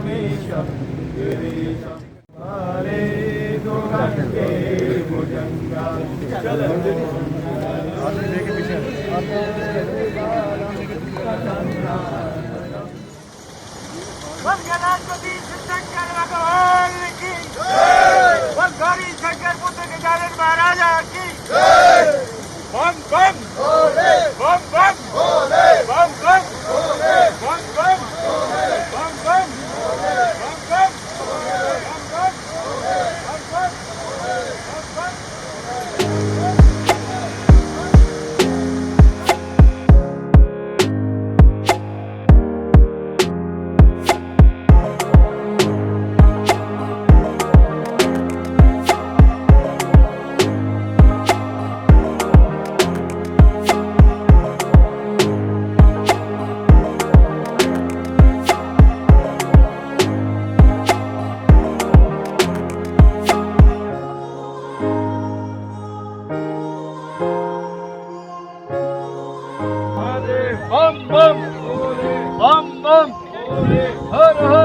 हमेशा हमेशा हरे दो रंगे भुजंगा चल लेके पीछे बस गलास को दी जिंदगी करवा को हर की बस गाड़ी বম বম বম বম হর হর